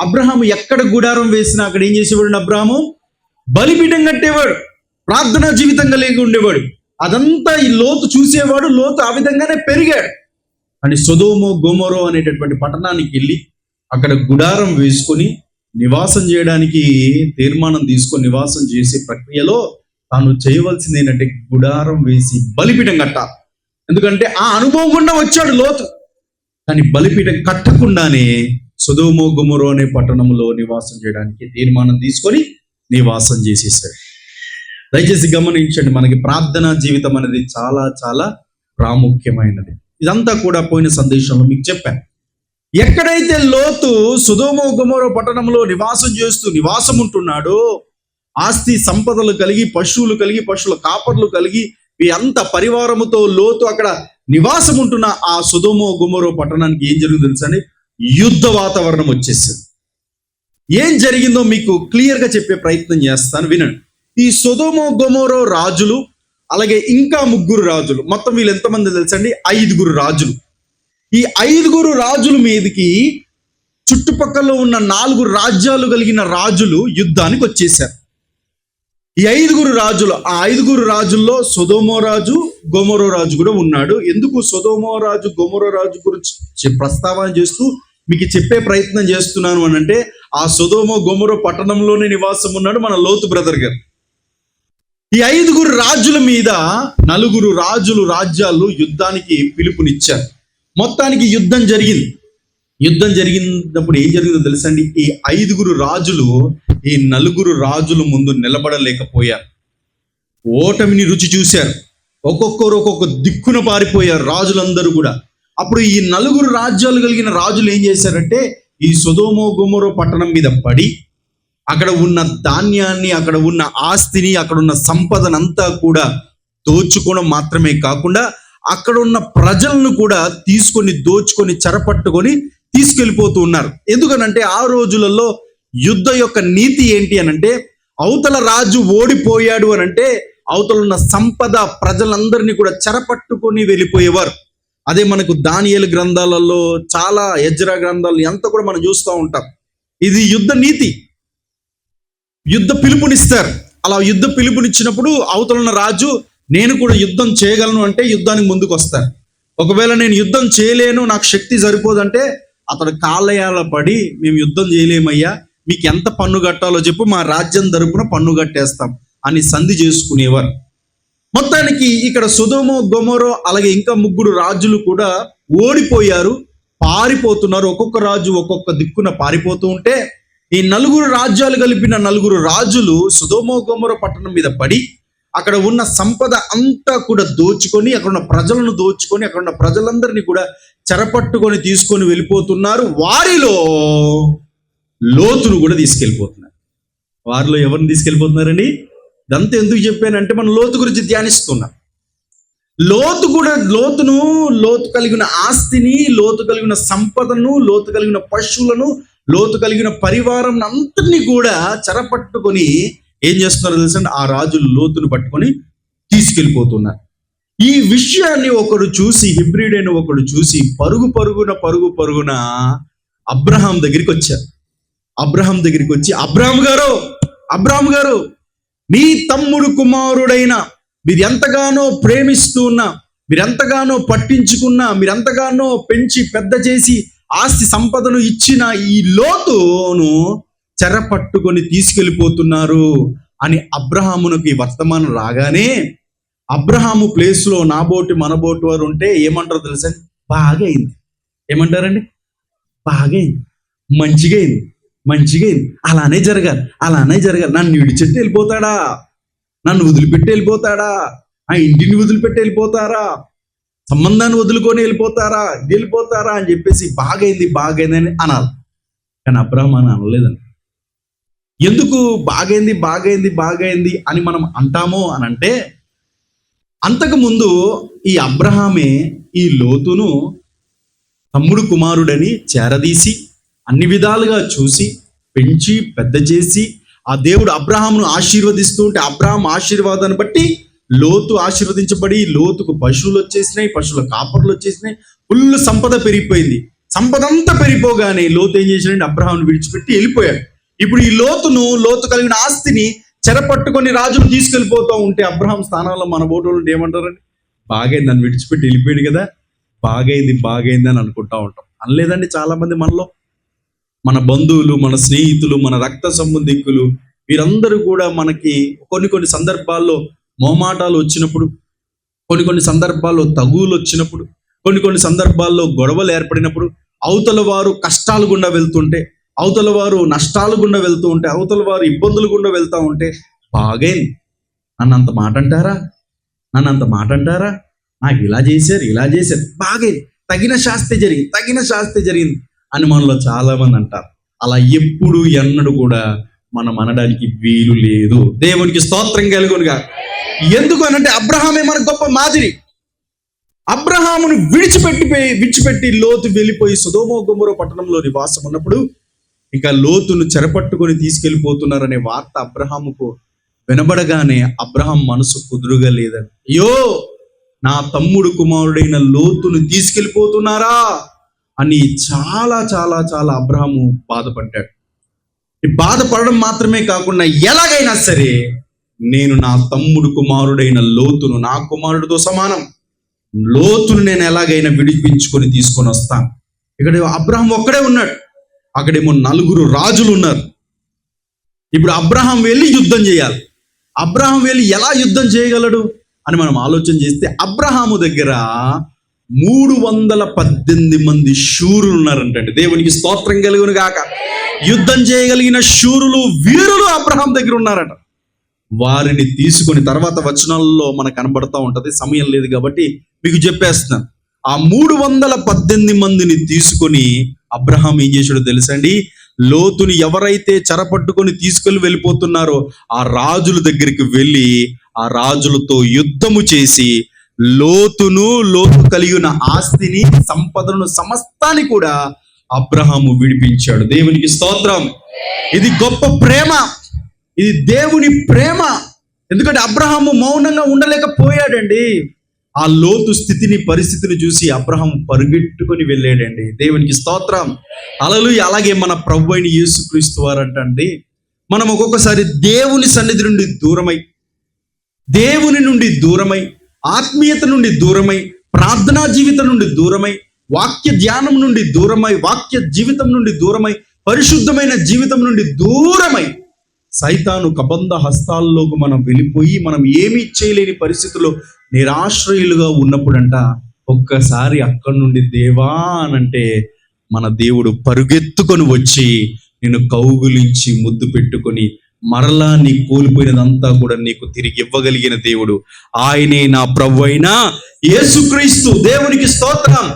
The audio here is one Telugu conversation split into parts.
అబ్రహాము ఎక్కడ గుడారం వేసినా అక్కడ ఏం చేసేవాడు అబ్రహాము? బలిపీఠం కట్టేవాడు ప్రార్థనా జీవితం కలిగి ఉండేవాడు. అదంతా ఈ లోతు చూసేవాడు లోతు ఆ విధంగానే పెరిగాడు. అని సొదోమో గోమోరో అనేటటువంటి పట్టణానికి వెళ్ళి అక్కడ గుడారం వేసుకొని నివాసం చేయడానికి తీర్మానం తీసుకొని నివాసం చేసే ప్రక్రియలో తాను చేయవలసింది ఏంటంటే గుడారం వేసి బలిపీఠం కట్టాలి. ఎందుకంటే ఆ అనుభవం గుండా వచ్చాడు లోతు. కానీ బలిపీఠం కట్టకుండానే సుధోమో గుమరో అనే పట్టణంలో నివాసం చేయడానికి తీర్మానం తీసుకొని నివాసం చేసేసాడు. దయచేసి గమనించండి మనకి ప్రార్థన జీవితం అనేది చాలా చాలా ప్రాముఖ్యమైనది. ఇదంతా కూడా పోయిన సందేశంలో మీకు చెప్పాను. ఎక్కడైతే లోతు సుధోమో గుమరో పట్టణంలో నివాసం చేస్తూ నివాసం ఉంటున్నాడో ఆస్తి సంపదలు కలిగి పశువులు కలిగి పశువుల కాపర్లు కలిగి ఈ అంత పరివారముతో లోతు అక్కడ నివాసం ఉంటున్న ఆ సుధోమో గుమరో పట్టణానికి ఏం జరుగుతుంది తెలుసండి యుద్ధ వాతావరణం వచ్చేసింది. ఏం జరిగిందో మీకు క్లియర్గా చెప్పే ప్రయత్నం చేస్తాను వినండి. ఈ సొదోమో గొమోరో రాజులు అలాగే ఇంకా ముగ్గురు రాజులు మొత్తం వీళ్ళు ఎంతమంది తెలుసండి? ఐదుగురు రాజులు. ఈ ఐదుగురు రాజుల మీదకి చుట్టుపక్కల ఉన్న నాలుగు రాజ్యాలు కలిగిన రాజులు యుద్ధానికి వచ్చేసారు ఈ ఐదుగురు రాజులు ఆ ఐదుగురు రాజుల్లో సొదోమో రాజు గోమోరో రాజు కూడా ఉన్నాడు. ఎందుకు సొదోమో రాజు గోమోరో రాజు గురించి ప్రస్తావన చేస్తూ మీకు చెప్పే ప్రయత్నం చేస్తున్నాను అని అంటే ఆ సుధోమో గోమోరో పట్టణంలోనే నివాసం ఉన్నాడు మన లోతు బ్రదర్ గారు. ఈ ఐదుగురు రాజుల మీద నలుగురు రాజులు రాజ్యాలు యుద్ధానికి పిలుపునిచ్చారు. మొత్తానికి యుద్ధం జరిగింది. యుద్ధం జరిగినప్పుడు ఏం జరిగిందో తెలుసండి? ఈ ఐదుగురు రాజులు ఈ నలుగురు రాజుల ముందు నిలబడలేకపోయారు. ఓటమిని రుచి చూశారు. ఒక్కొక్కరు ఒక్కొక్క దిక్కున పారిపోయారు రాజులందరూ కూడా. అప్పుడు ఈ నలుగురు రాజ్యాలు కలిగిన రాజులు ఏం చేశారంటే ఈ సుధోమో గుమరో పట్టణం మీద పడి అక్కడ ఉన్న ధాన్యాన్ని అక్కడ ఉన్న ఆస్తిని అక్కడ ఉన్న సంపదనంతా కూడా దోచుకోవడం మాత్రమే కాకుండా అక్కడ ఉన్న ప్రజలను కూడా తీసుకొని దోచుకొని చెరపట్టుకొని తీసుకెళ్ళిపోతూ ఉన్నారు. ఎందుకనంటే ఆ రోజులలో యుద్ధ యొక్క నీతి ఏంటి అనంటే అవతల రాజు ఓడిపోయాడు అనంటే అవతల ఉన్న సంపద ప్రజలందరినీ కూడా చెరపట్టుకొని వెళ్ళిపోయేవారు. అదే మనకు దానియలు గ్రంథాలలో చాలా ఎజ్రా గ్రంథాలు ఎంత కూడా మనం చూస్తూ ఉంటాం. ఇది యుద్ధ నీతి. యుద్ధ పిలుపునిస్తారు. అలా యుద్ధ పిలుపునిచ్చినప్పుడు అవతలన్న రాజు నేను కూడా యుద్ధం చేయగలను అంటే యుద్ధానికి ముందుకు వస్తాను ఒకవేళ నేను యుద్ధం చేయలేను నాకు శక్తి సరిపోదంటే అతడు కాలయాల పడి మేము యుద్ధం చేయలేమయ్యా మీకు ఎంత పన్ను కట్టాలో చెప్పు మా రాజ్యం తరపున పన్ను కట్టేస్తాం అని సంధి చేసుకునేవారు. మొత్తానికి ఇక్కడ సుధోమో గొమోరో అలాగే ఇంకా ముగ్గురు రాజులు కూడా ఓడిపోయారు పారిపోతున్నారు. ఒక్కొక్క రాజు ఒక్కొక్క దిక్కున పారిపోతూ ఉంటే ఈ నలుగురు రాజ్యాలు కలిపిన నలుగురు రాజులు సుధోమో గోమోర పట్టణం మీద పడి అక్కడ ఉన్న సంపద అంతా కూడా దోచుకొని అక్కడ ఉన్న ప్రజలను దోచుకొని అక్కడ ఉన్న ప్రజలందరినీ కూడా చెరపట్టుకొని తీసుకొని వెళ్ళిపోతున్నారు. వారిలో లోతును కూడా తీసుకెళ్ళిపోతున్నారు. వారిలో ఎవరిని తీసుకెళ్ళిపోతున్నారండి? ఇదంతా ఎందుకు చెప్పానంటే మనం లోతు గురించి ధ్యానిస్తున్నాం. లోతు కూడా లోతును లోతు కలిగిన ఆస్తిని లోతు కలిగిన సంపదను లోతు కలిగిన పశువులను లోతు కలిగిన పరివారం అంతటినీ కూడా చెరపట్టుకొని ఏం చేస్తున్నారో తెలుసండి ఆ రాజులు లోతును పట్టుకొని తీసుకెళ్ళిపోతున్నారు. ఈ విషయాన్ని ఒకడు చూసి హిబ్రిడైన ఒకడు చూసి పరుగు పరుగున పరుగు పరుగున అబ్రహాం దగ్గరికి వచ్చారు. అబ్రహాం దగ్గరికి వచ్చి అబ్రహాం గారు అబ్రహాం గారు మీ తమ్ముడు కుమారుడైన మీరు ఎంతగానో ప్రేమిస్తూ ఉన్నా మీరెంతగానో పట్టించుకున్నా మీరెంతగానో పెంచి పెద్ద చేసి ఆస్తి సంపదను ఇచ్చిన ఈ లోతును చెర పట్టుకొని తీసుకెళ్ళిపోతున్నారు అని అబ్రహామునకు ఈ వర్తమానం రాగానే అబ్రహాము ప్లేస్లో నాబోటి మనబోటి వారు ఉంటే ఏమంటారో తెలుసా? బాగా అయింది ఏమంటారండి? బాగా అయింది మంచిగా అయింది మంచిగా అలానే జరగాలి. అలానే జరగాలి. నన్ను విడిచెట్టి వెళ్ళిపోతాడా? నన్ను వదిలిపెట్టి వెళ్ళిపోతాడా? ఆ ఇంటిని వదిలిపెట్టి వెళ్ళిపోతారా? సంబంధాన్ని వదులుకొని వెళ్ళిపోతారా? వెళ్ళిపోతారా? అని చెప్పేసి బాగైంది బాగైందని అనాలి. కానీ అబ్రహం అని అనలేదని ఎందుకు బాగైంది బాగైంది బాగైంది అని మనం అంటామో అని అంటే అంతకుముందు ఈ అబ్రహామే ఈ లోతును తమ్ముడు కుమారుడని చేరదీసి అన్ని విధాలుగా చూసి పెంచి పెద్ద చేసి ఆ దేవుడు అబ్రహామును ఆశీర్వదిస్తూ ఉంటే అబ్రహాం ఆశీర్వాదాన్ని బట్టి లోతు ఆశీర్వదించబడి లోతుకు పశువులు వచ్చేసినాయి పశువుల కాపర్లు వచ్చేసినాయి ఫుల్ సంపద పెరిగిపోయింది. సంపదంతా పెరిగిపోగానే లోతు ఏం చేశాడంటే అబ్రహాంను విడిచిపెట్టి వెళ్ళిపోయాడు. ఇప్పుడు ఈ లోతును లోతు కలిగిన ఆస్తిని చెరపట్టుకొని రాజును తీసుకెళ్ళిపోతూ ఉంటే అబ్రహాం స్థానంలో మన ఓటోళ్ళు ఏమంటారండి? బాగైంది నన్ను విడిచిపెట్టి వెళ్ళిపోయాడు కదా. బాగైంది బాగైంది అని అనుకుంటా ఉంటాం. అనలేదండి చాలా మంది మనలో. మన బంధువులు మన స్నేహితులు మన రక్త సంబంధికులు వీరందరూ కూడా మనకి కొన్ని కొన్ని సందర్భాల్లో మోమాటాలు వచ్చినప్పుడు కొన్ని కొన్ని సందర్భాల్లో తగువులు వచ్చినప్పుడు కొన్ని కొన్ని సందర్భాల్లో గొడవలు ఏర్పడినప్పుడు అవతల వారు కష్టాలు గుండా వెళ్తుంటే అవతల వారు నష్టాలు గుండా వెళ్తూ ఉంటే అవతల వారు ఇబ్బందులు గుండా వెళ్తూ ఉంటే బాగైంది నన్ను అంత మాట అంటారా? నన్ను అంత మాట అంటారా? నాకు ఇలా చేశారు ఇలా చేశారు బాగైంది తగిన శాస్తి జరిగింది తగిన శాస్తి జరిగింది. అని మనలో చాలా మంది అంటారు అలా ఎప్పుడు ఎన్నడు కూడా మనం అనడానికి వీలు లేదు. దేవునికి స్తోత్రం కలుగునుగా. ఎందుకు అనంటే అబ్రహామే మన గొప్ప మాదిరి. అబ్రహామును విడిచిపెట్టి విడిచిపెట్టి లోతు వెళ్ళిపోయి సుధోమో గుమ్మరో పట్టణంలో నివాసం ఉన్నప్పుడు ఇంకా లోతును చెరపట్టుకొని తీసుకెళ్ళిపోతున్నారనే వార్త అబ్రహాముకు వినబడగానే అబ్రహాం మనసు కుదురుగా లేదని అయ్యో నా తమ్ముడు కుమారుడైన లోతును తీసుకెళ్ళిపోతున్నారా? అని చాలా చాలా చాలా అబ్రహము బాధపడ్డాడు. ఈ బాధపడడం మాత్రమే కాకుండా ఎలాగైనా సరే నేను నా తమ్ముడు కుమారుడైన లోతును నా కుమారుడితో సమానం. లోతును నేను ఎలాగైనా విడిపించుకొని తీసుకొని వస్తాను. ఇక్కడ అబ్రహం ఒక్కడే ఉన్నాడు. అక్కడేమో నలుగురు రాజులు ఉన్నారు. ఇప్పుడు అబ్రహం వెళ్ళి యుద్ధం చేయాలి. అబ్రహం వెళ్ళి ఎలా యుద్ధం చేయగలడు అని మనం ఆలోచన చేస్తే అబ్రహాము దగ్గర మూడు వందల పద్దెనిమిది మంది శూరులు ఉన్నారంటండి దేవునికి స్తోత్రం కలుగును గాక. యుద్ధం చేయగలిగిన శూరులు వీరులు అబ్రహాం దగ్గర ఉన్నారట వారిని తీసుకొని తర్వాత వచనాల్లో మనకు కనబడతా ఉంటది సమయం లేదు కాబట్టి మీకు చెప్పేస్తున్నాను. ఆ మూడు వందల పద్దెనిమిది మందిని తీసుకొని అబ్రహాం ఏం చేశాడో తెలుసండి లోతుని ఎవరైతే చెరపట్టుకొని తీసుకొని వెళ్ళిపోతున్నారో ఆ రాజుల దగ్గరికి వెళ్ళి ఆ రాజులతో యుద్ధము చేసి లోతును లోతు కలిగిన ఆస్తిని సంపదను సమస్తాన్ని కూడా అబ్రహాము విడిపించాడు. దేవునికి స్తోత్రం. ఇది గొప్ప ప్రేమ. ఇది దేవుని ప్రేమ. ఎందుకంటే అబ్రహాము మౌనంగా ఉండలేకపోయాడండి. ఆ లోతు స్థితిని పరిస్థితిని చూసి అబ్రహం పరుగెట్టుకొని వెళ్ళాడండి. దేవునికి స్తోత్రం. అలలు అలాగే మన ప్రభు అయిన యేసుక్రీస్తు వారంటండి. మనం ఒక్కొక్కసారి దేవుని సన్నిధి నుండి దూరమై దేవుని నుండి దూరమై ఆత్మీయత నుండి దూరమై ప్రార్థనా జీవితం నుండి దూరమై వాక్య ధ్యానం నుండి దూరమై వాక్య జీవితం నుండి దూరమై పరిశుద్ధమైన జీవితం నుండి దూరమై సైతాను కబంధ హస్తాల్లోకి మనం వెళ్ళిపోయి మనం ఏమీ చేయలేని పరిస్థితుల్లో నిరాశ్రయులుగా ఉన్నప్పుడంట ఒక్కసారి అక్కడి నుండి దేవా అనంటే మన దేవుడు పరుగెత్తుకొని వచ్చి నేను కౌగులించి ముద్దు పెట్టుకొని మరలా నీ కోల్పోయినదంతా కూడా నీకు తిరిగి ఇవ్వగలిగిన దేవుడు. ఆయనే నా ప్రభు అయిన యేసుక్రీస్తు. దేవునికి స్తోత్రం.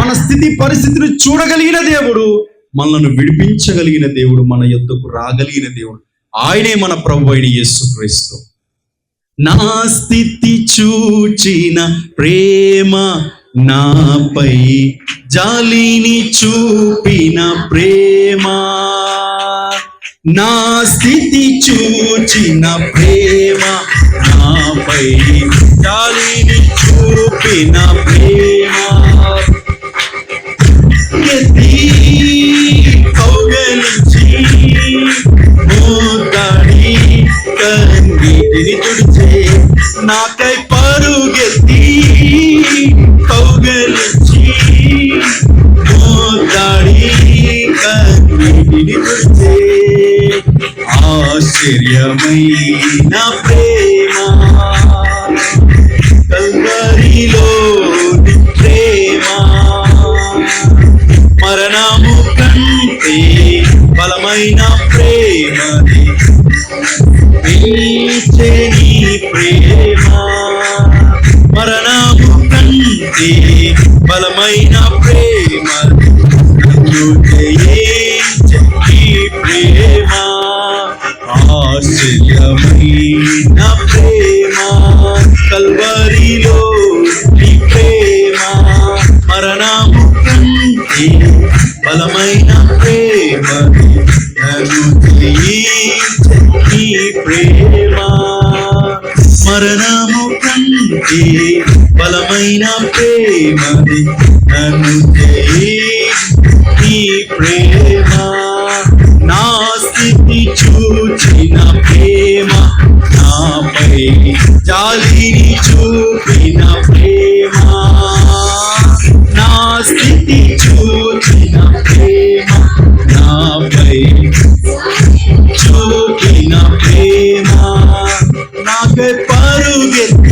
మన స్థితి పరిస్థితిని చూడగలిగిన దేవుడు మనల్ని విడిపించగలిగిన దేవుడు మన యొద్దకు రాగలిగిన దేవుడు. ఆయనే మన ప్రభు అయిన యేసుక్రీస్తు. నా స్థితి చూచిన ప్రేమ నాపై జాలిని చూపిన ప్రేమ. నా స్థితి చూచిన ప్రేమ నాపై జాలిని చూపిన ప్రేమ. ఎత్తి కౌగలించి మోతాడి కన్నీటిని తుడిచే నాకై నిజమైన ప్రేమ కల్వరిలో ప్రేమ మరణము కంటే బలమైన నా ప్రేమ కల్వరిలో నీ ప్రేమ మరణము కంటే బలమైన ప్రేమ నన్ను నీ ప్రేమ మరణము కంటే బలమైన ప్రేమ నన్ను జయించే ప్రేమ జాలిని చూపిన ప్రేమ నా స్థితి చూపిన ప్రేమ నాపై చూపిన ప్రేమ నాకై పరుగెత్తి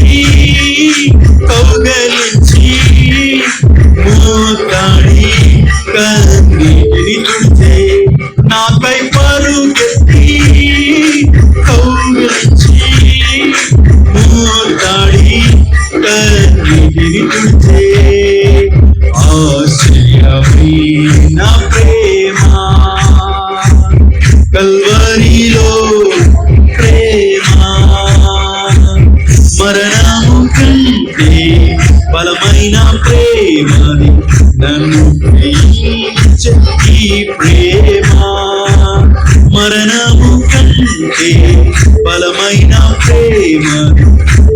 కల్వరిలో ప్రేమ. మరణము కంటే బలమైన ప్రేమని నన్ను ఈ ప్రేమ. మరణము కంటే బలమైన ప్రేమ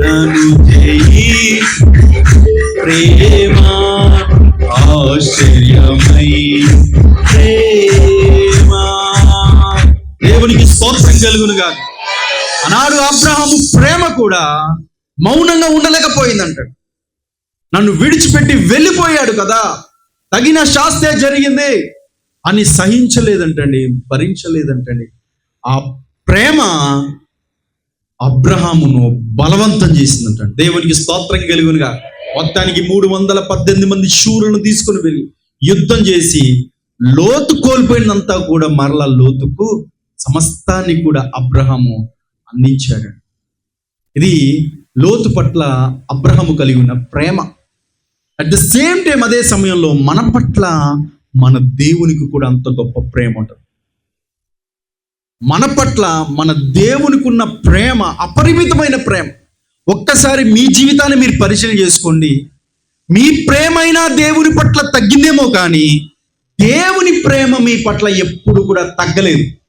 నన్ను చేయి ప్రేమ. దేవునికి స్తోత్రం కలుగునుగా ఆనాడు అబ్రహాము ప్రేమ కూడా మౌనంగా ఉండలేకపోయిందంటాడు. నన్ను విడిచిపెట్టి వెళ్ళిపోయాడు కదా. తగిన శాస్తే జరిగింది అని సహించలేదంటండి భరించలేదంటండి. ఆ ప్రేమ అబ్రహామును బలవంతం చేసిందంట దేవునికి స్తోత్రం కలుగునుగా మొత్తానికి మూడు వందల పద్దెనిమిది మంది శూరులను తీసుకుని వెళ్ళి యుద్ధం చేసి లోతు కోల్పోయినంతా కూడా మరలా లోతుకు సమస్తాన్ని కూడా అబ్రహము అందించాడు. ఇది లోతు పట్ల అబ్రహము కలిగి ఉన్న ప్రేమ. అట్ ద సేమ్ టైం అదే సమయంలో మన పట్ల మన దేవునికి కూడా అంత గొప్ప ప్రేమ ఉంటుంది. మన పట్ల మన దేవునికి ఉన్న ప్రేమ అపరిమితమైన ప్రేమ. ఒక్కసారి మీ జీవితాన్ని మీరు పరిశీలన చేసుకోండి. మీ ప్రేమైనా దేవుని పట్ల తగ్గిందేమో కానీ దేవుని ప్రేమ మీ పట్ల ఎప్పుడు కూడా తగ్గలేదు.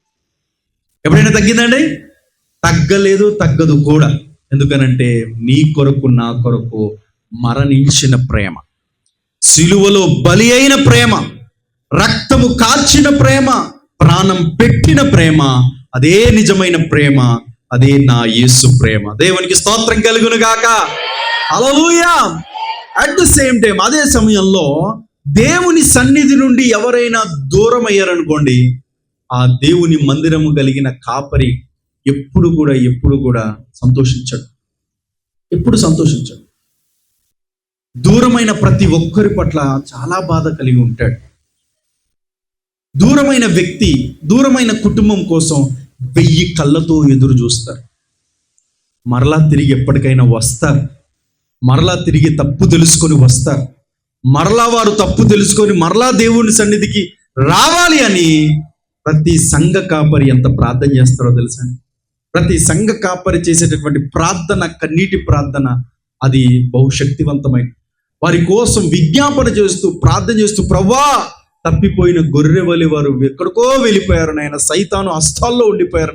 ఎప్పుడైనా తగ్గిందండి? తగ్గలేదు తగ్గదు కూడా. ఎందుకనంటే నీ కొరకు నా కొరకు మరణించిన ప్రేమ. సిలువలో బలి అయిన ప్రేమ. రక్తము కార్చిన ప్రేమ. ప్రాణం పెట్టిన ప్రేమ. అదే నిజమైన ప్రేమ. అదే నా యేసు ప్రేమ. దేవునికి స్తోత్రం కలుగును గాక hallelujah at the same time అదే సమయంలో దేవుని సన్నిధి నుండి ఎవరైనా దూరం అయ్యారనుకోండి ఆ దేవుని మందిరము కలిగిన కాపరి ఎప్పుడు కూడా ఎప్పుడు కూడా సంతోషించడు. ఎప్పుడు సంతోషించడు? దూరమైన ప్రతి ఒక్కరి పట్ల చాలా బాధ కలిగి ఉంటాడు. దూరమైన వ్యక్తి దూరమైన కుటుంబం కోసం వెయ్యి కళ్ళతో ఎదురు చూస్తారు. మరలా తిరిగి ఎప్పటికైనా వస్తారు. మరలా తిరిగి తప్పు తెలుసుకొని వస్తారు. మరలా వారు తప్పు తెలుసుకొని మరలా దేవుని సన్నిధికి రావాలి అని ప్రతి సంఘ కాపరి ఎంత ప్రార్థన చేస్తారో తెలుసా? ప్రతి సంఘ కాపరి చేసేటటువంటి ప్రార్థన కన్నీటి ప్రార్థన అది బహుశక్తివంతమైన వారి కోసం విజ్ఞాపన చేస్తూ ప్రార్థన చేస్తూ ప్రవ్వా తప్పిపోయిన గొర్రెవలి వారు ఎక్కడికో వెళ్ళిపోయారు నాయన సైతాను హస్తాల్లో ఉండిపోయారు.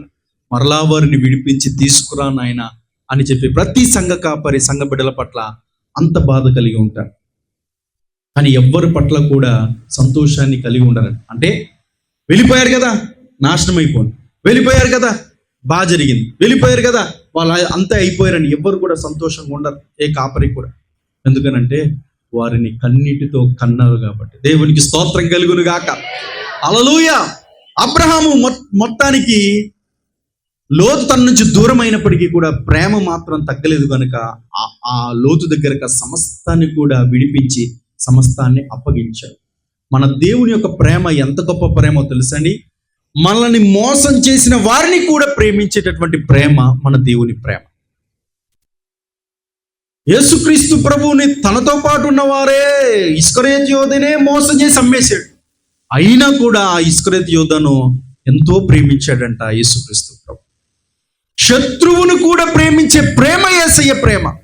మరలా వారిని విడిపించి తీసుకురా నాయన అని చెప్పి ప్రతి సంఘ కాపరి సంఘ బిడ్డల పట్ల అంత బాధ కలిగి ఉంటారు. కానీ ఎవ్వరి పట్ల కూడా సంతోషాన్ని కలిగి ఉండరు. అంటే వెళ్ళిపోయారు కదా నాశనం అయిపోయింది వెళ్ళిపోయారు కదా బాగా జరిగింది. వెళ్ళిపోయారు కదా వాళ్ళు అంతే అయిపోయారని ఎవ్వరు కూడా సంతోషంగా ఉండరు ఏ కాపరి కూడా. ఎందుకనంటే వారిని కన్నీటితో కన్నారు కాబట్టి. దేవునికి స్తోత్రం కలుగును గాక. అలలుయ అబ్రహాము మొత్తానికి లోతు తన నుంచి దూరం అయినప్పటికీ కూడా ప్రేమ మాత్రం తగ్గలేదు కనుక ఆ- ఆ లోతు దగ్గరక సమస్తాన్ని కూడా విడిపించి సమస్తాన్ని అప్పగించాడు. మన దేవుని యొక్క ప్రేమ ఎంత గొప్ప ప్రేమో తెలుసండి మనల్ని మోసం చేసిన వారిని కూడా ప్రేమించేటటువంటి ప్రేమ మన దేవుని ప్రేమ. యేసుక్రీస్తు ప్రభువుని తనతో పాటు ఉన్నవారే ఇస్కరేజ్ యోధనే మోసం చేసి అమ్మేశాడు. అయినా కూడా ఆ ఇస్కరేజ్ యోధను ఎంతో ప్రేమించాడంట యేసుక్రీస్తు ప్రభు. శత్రువును కూడా ప్రేమించే ప్రేమ ఏసయ్య ప్రేమ.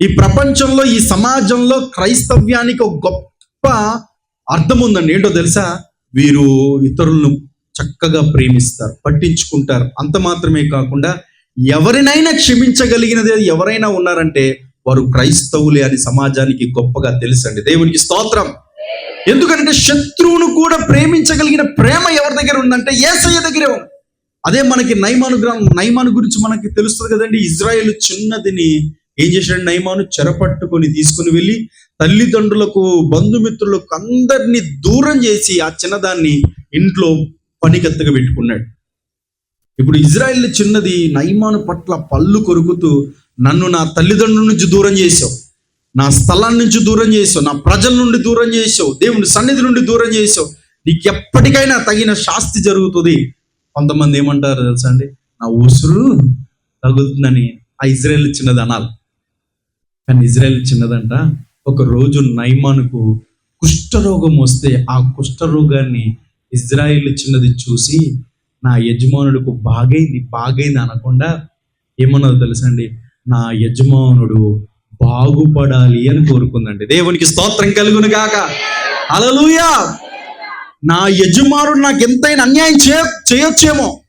ఈ ప్రపంచంలో ఈ సమాజంలో క్రైస్తవ్యానికి ఒక గొప్ప అర్థం ఉందండి ఏంటో తెలుసా? వీరు ఇతరులను చక్కగా ప్రేమిస్తారు పట్టించుకుంటారు. అంత మాత్రమే కాకుండా ఎవరినైనా క్షమించగలిగినది ఎవరైనా ఉన్నారంటే వారు క్రైస్తవులే అని సమాజానికి గొప్పగా తెలుసండి. దేవునికి స్తోత్రం. ఎందుకంటే శత్రువును కూడా ప్రేమించగలిగిన ప్రేమ ఎవరి దగ్గర ఉందంటే ఏసయ్య దగ్గరే ఉంది. అదే మనకి నైమాను గ్రంథం నైమాను గురించి మనకి తెలుస్తుంది కదండి. ఇజ్రాయెల్ చిన్నదిని ఏం చేశాడు నైమాను చెరపట్టుకొని తీసుకుని వెళ్ళి తల్లిదండ్రులకు బంధుమిత్రులకు అందరినీ దూరం చేసి ఆ చిన్నదాన్ని ఇంట్లో పనికెత్తగా పెట్టుకున్నాడు. ఇప్పుడు ఇజ్రాయెల్ చిన్నది నైమాను పట్ల పళ్ళు కొరుకుతూ నన్ను నా తల్లిదండ్రుల నుంచి దూరం చేసావు. నా స్థలం నుంచి దూరం చేసావు. నా ప్రజల నుండి దూరం చేసావు. దేవుని సన్నిధి నుండి దూరం చేసావు. నీకు ఎప్పటికైనా తగిన శాస్తి జరుగుతుంది. కొంతమంది ఏమంటారు తెలుసా అండి? నా ఉసురు తగులుతుందని ఆ ఇజ్రాయెల్ చిన్నది అనాలి. కానీ ఇజ్రాయెల్ చిన్నదంట. ఒక రోజు నైమానుకు కుష్ఠరోగం వస్తే ఆ కుష్ఠరోగాన్ని ఇజ్రాయిల్ చిన్నది చూసి నా యజమానుడికి బాగైంది బాగైంది అనకుండా ఏమన్నదో తెలుసండి నా యజమానుడు బాగుపడాలి అని కోరుకుందండి. దేవునికి స్తోత్రం కలుగును కాక అలలుయా నా యజమానుడు నాకు ఎంతైనా అన్యాయం చేయ చేయొచ్చేమో.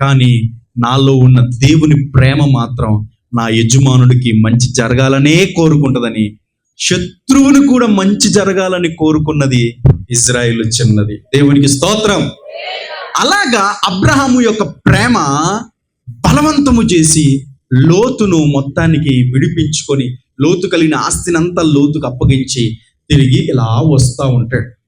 కానీ నాలో ఉన్న దేవుని ప్రేమ మాత్రం నా యజమానుడికి మంచి జరగాలనే కోరుకుంటుందని శత్రువుని కూడా మంచి జరగాలని కోరుకున్నది ఇజ్రాయిల్ చిన్నది. దేవునికి స్తోత్రం. అలాగా అబ్రహాము యొక్క ప్రేమ బలవంతము చేసి లోతును మొత్తానికి విడిపించుకొని లోతు కలిగిన ఆస్తినంతా లోతుకు అప్పగించి తిరిగి ఇలా వస్తూ ఉంటాడు.